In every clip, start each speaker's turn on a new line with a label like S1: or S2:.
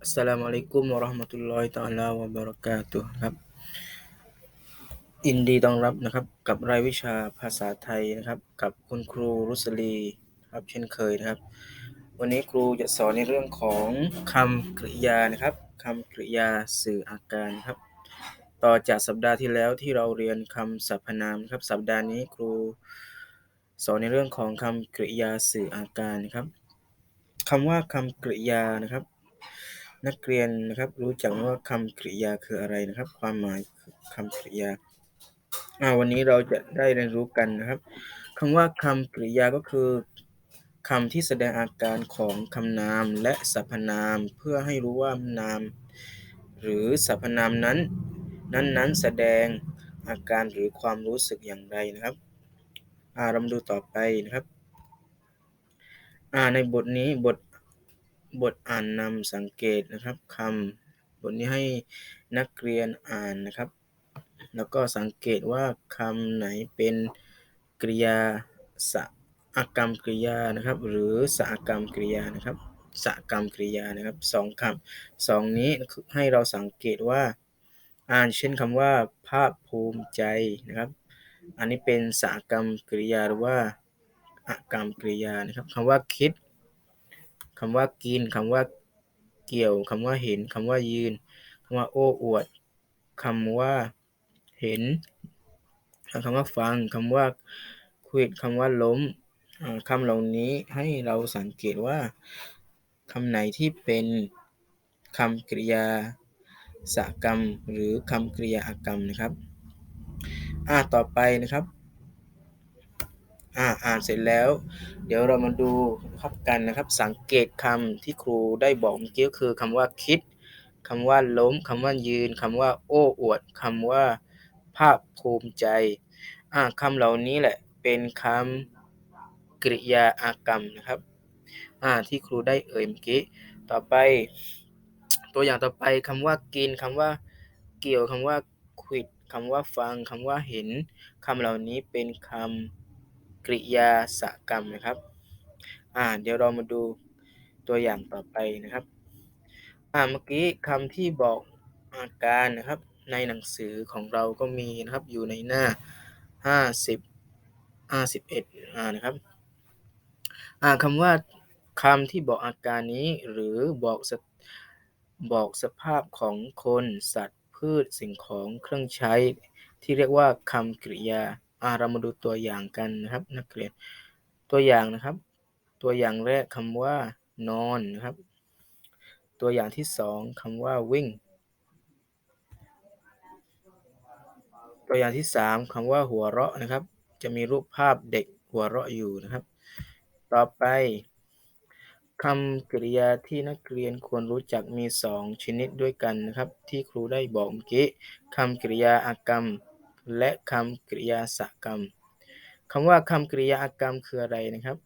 S1: อัสสลามุอะลัยกุมวะราะห์มะตุลลอฮิตะอาลาวะบะเราะกาตุฮ์ครับยินดีต้อนรับนะครับกับรายวิชาภาษาไทยนะครับ กับคุณครูรุสลีครับเช่นเคยนะครับ วันนี้ครูจะสอนในเรื่องของคำกริยานะครับคำกริยาสื่ออาการครับ ต่อจากสัปดาห์ที่แล้วที่เราเรียนคำสรรพนามครับ สัปดาห์นี้ครูสอนในเรื่องของคำกริยาสื่ออาการนะครับคำว่าคำกริยานะครับ นักเรียนนะครับ รู้จักว่าคำกริยาคืออะไรนะครับ ความหมายคำกริยาอ่าวันนี้เราจะได้เรียนรู้กันนะครับคำว่าคำกริยาก็คือคำที่แสดงอาการของคำนามและสรรพนามเพื่อให้รู้ว่านาม หรือสรรพนามนั้น นั้นๆแสดงอาการหรือความรู้สึกอย่างไรนะครับอ่าเรามาดูต่อไปนะครับอ่าในบทนี้บท บทอ่านนำสังเกตนะครับคำบทนี้ให้นักเรียนอ่านนะครับ แล้วก็สังเกตว่าคำไหนเป็นกริยาสะกรรมกริยานะครับ หรือสกรรมกริยานะครับสกรรมกริยานะครับสองคำสองนี้ให้เราสังเกตว่า อ่านเช่นคำว่า ภาคภูมิใจนะครับ อันนี้เป็นสกรรมกริยาหรือว่าอกรรมกริยานะครับคำว่าคิด คำว่ากินคำว่าเกี่ยวคำว่าเห็นคำว่ายืนคำว่าโอ้อวดคำว่าเห็นคำว่าฟังคำว่าคุยคำว่าล้มคำเหล่านี้ให้เราสังเกตว่าคำไหนที่เป็นคำกริยาสกรรม หรือคำกริยาอากรรมนะครับ อ่าต่อไปนะครับ อ่าอ่านเสร็จแล้ว เดี๋ยวเรามาดูครับกันนะครับ สังเกตคำที่ครูได้บอกเมื่อกี้คือคำว่าคิดคำว่าล้มคำว่ายืนคำว่า โอ้อวดคำว่า ภาคภูมิใจอ่าคำเหล่านี้แหละเป็นคำกริยาอากรรมนะครับอ่าที่ครูได้เอ่ยเมื่อกี้ต่อไป ตัวอย่างต่อไปคำว่ากินคำว่าเกี่ยวคำว่าขิดคำว่าฟังคำว่าเห็นคำเหล่านี้เป็นคำ กริยาสกรรมนะครับ อ่า เดี๋ยวเรามาดูตัวอย่างต่อไปนะครับ อ่า เมื่อกี้คำที่บอกอาการนะครับ ในหนังสือของเราก็มีนะครับ อยู่ในหน้าห้าสิบห้าสิบเอ็ดอ่านะครับ อ่าคำว่าคำที่บอกอาการนี้หรือบอกบอกสภาพของคนสัตว์พืชสิ่งของเครื่องใช้ ที่เรียกว่าคำกริยา อ่าเรามาดูตัวอย่างกันนะครับ นักเรียนตัวอย่างนะครับ ตัวอย่างแรกคำว่านอนนะครับ ตัวอย่างที่สองคำว่าวิ่ง ตัวอย่างที่สามคำว่าหัวเราะนะครับ จะมีรูปภาพเด็กหัวเราะอยู่นะครับ ต่อไปคำกริยาที่นักเรียนควรรู้จักมีสองชนิดด้วยกันนะครับ ที่ครูได้บอกเมื่อกี้คำกริยาอากรรม และคำกริยาสกรรมคำว่าคำกริยากรรมคืออะไรนะครับ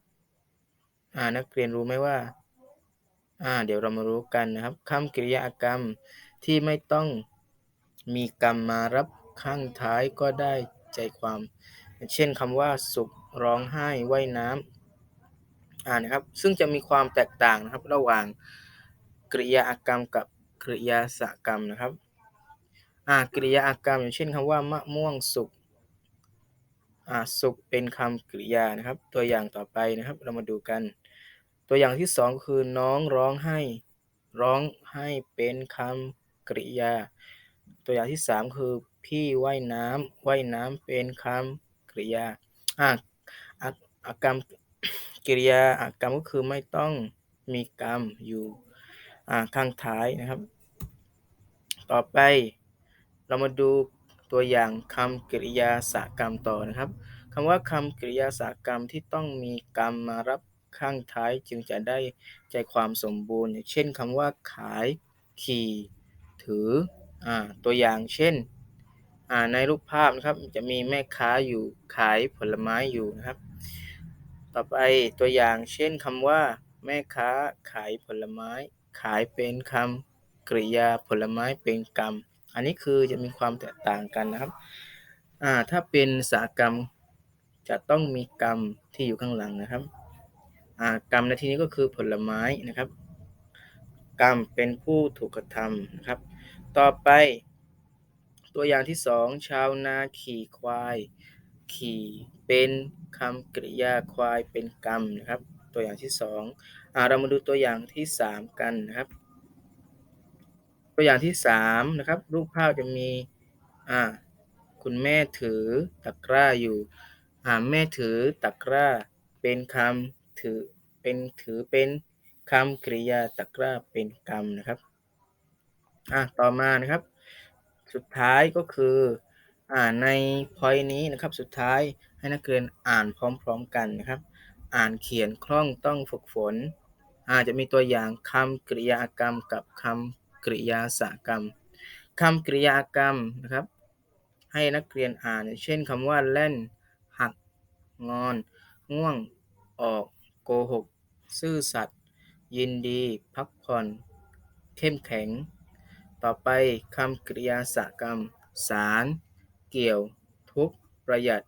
S1: อ่านักเรียนรู้ไหมว่าอ่าเดี๋ยวเรามารู้กันนะครับคำกริยากรรมที่ไม่ต้องมีกรรมมารับข้างท้ายก็ได้ใจความ เช่นคำว่าสุขร้องไห้ว่ายน้ำอ่านะครับซึ่งจะมีความแตกต่างนะครับระหว่างกริยากรรมกับกริยาสกรรมนะครับ อากริยาอากรรม อย่างเช่นคำว่ามะม่วงสุกสุกเป็นคำกริยานะครับ ตัวอย่างต่อไปนะครับ เรามาดูกัน ตัวอย่างที่สองคือน้องร้องไห้ ร้องไห้เป็นคำกริยา ตัวอย่างที่สามคือ พี่ว่ายน้ำว่ายน้ำเป็นคำกริยาอากรรมกริยาอากรรมก็คือไม่ต้องมีกรรมอยู่ข้างท้ายนะครับ ต่อไป เรามาดูตัวอย่างคำกริยาสกรรมต่อนะครับคำว่าคำกริยาสกรรมที่ต้องมีกรรมมารับข้างท้ายจึงจะได้ใจความสมบูรณ์เช่นคำว่าขายขี่ถืออตัวอย่างเช่นในรูปภาพนะครับจะมีแม่ค้าอยู่ขายผลไม้อยู่นะครับ ต่อไปตัวอย่างเช่นคำว่า แม่ค้าขายผลไม้ ขายเป็นคำกริยาผลไม้เป็นกรรม อันนี้คือจะมีความแตกต่างกันนะครับอ่าถ้าเป็นสากรรมจะต้องมีกรรมที่อยู่ข้างหลังนะครับอ่ากรรมในที่นี้ก็คือผลไม้นะครับ กรรมเป็นผู้ถูกกระทำนะครับ ต่อไป ตัวอย่างที่สองชาวนาขี่ควาย ขี่เป็นคำกริยาควายเป็นกรรมนะครับ ตัวอย่างที่สองอเรามาดูตัวอย่างที่สามกันนะครับ ตัวอย่างที่สามนะครับ รูปภาพจะมีอ่าคุณแม่ถือตะกร้าอยู่อ่าแม่ถือตะกร้า เป็นคำถือเป็นถือเป็นคำกริยาตะกร้าเป็นกรรมนะครับอ่าต่อมานะครับ สุดท้ายก็คืออ่าในพอยนี้นะครับสุดท้ายให้นักเรียนอ่านพร้อม ๆกันนะครับ อ่านเขียนคล่องต้องฝึกฝนอาจจะมีตัวอย่างคำกริยากรรมกับคำ กริยาสกรรมคำกริยากรรมนะครับ ให้นักเรียนอ่าน เช่นคำว่าเล่น หัก งอน ง่วง ออก โกหก ซื่อสัตย์ยินดี พักผ่อน เข้มแข็ง ต่อไปคำกริยาสกรรม สาร เกี่ยว ทุกประหยัด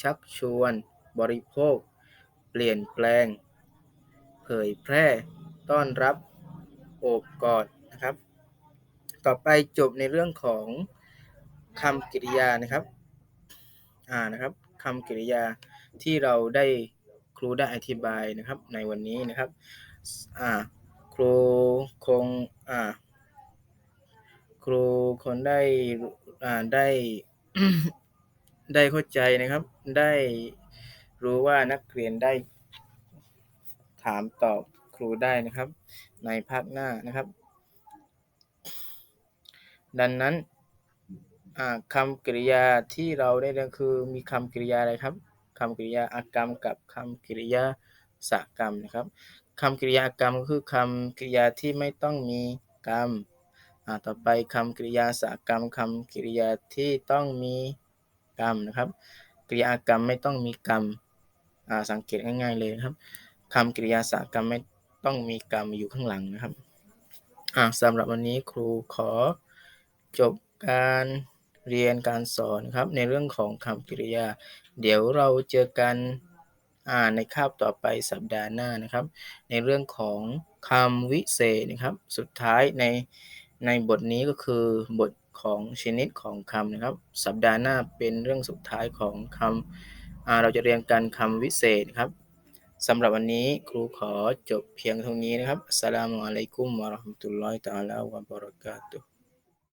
S1: ชักชวน บริโภค เปลี่ยนแปลง เผยแพร่ ต้อนรับ โอบกอด ต่อไปจบในเรื่องของคำกริยานะครับ อ่านะครับคำกริยาที่เราได้ครูได้อธิบายนะครับในวันนี้นะครับ อ่า ครูคง อ่า ครูคนได้ อ่า ได้ ได้เข้าใจนะครับ ได้รู้ว่านักเรียนได้ถามตอบครูได้นะครับ ในภาคหน้านะครับ ดังนั้นคำกริยาที่เราได้เรียนคือมีคำกริยาอะไรครับคำกริยาอากรรมกับคำกริยาสกรรมนะครับคำกริยากรรมก็คือคำกริยาที่ไม่ต้องมีกรรมต่อไปคำกริยาสกรรมคำกริยาที่ต้องมีกรรมนะครับกริยากรรมไม่ต้องมีกรรมสังเกตง่ายๆเลยครับคำกริยาสกรรมไม่ต้องมีกรรมอยู่ข้างหลังนะครับสำหรับวันนี้ครูขอ จบการเรียนการสอนครับในเรื่องของคำกริยา เดี๋ยวเราเจอกันอ่าในคาบต่อไปสัปดาห์หน้านะครับ ในเรื่องของคำวิเศษนะครับ สุดท้ายในในบทนี้ก็คือบทของชนิดของคำนะครับ สัปดาห์หน้าเป็นเรื่องสุดท้ายของคำเราจะเรียนกันคำวิเศษครับสำหรับวันนี้ครูขอจบเพียงเท่านี้นะครับสสลามุอะลัยกุมวะราะห์มะตุลลอฮิตะอาลาวะบะเราะกาตุฮ์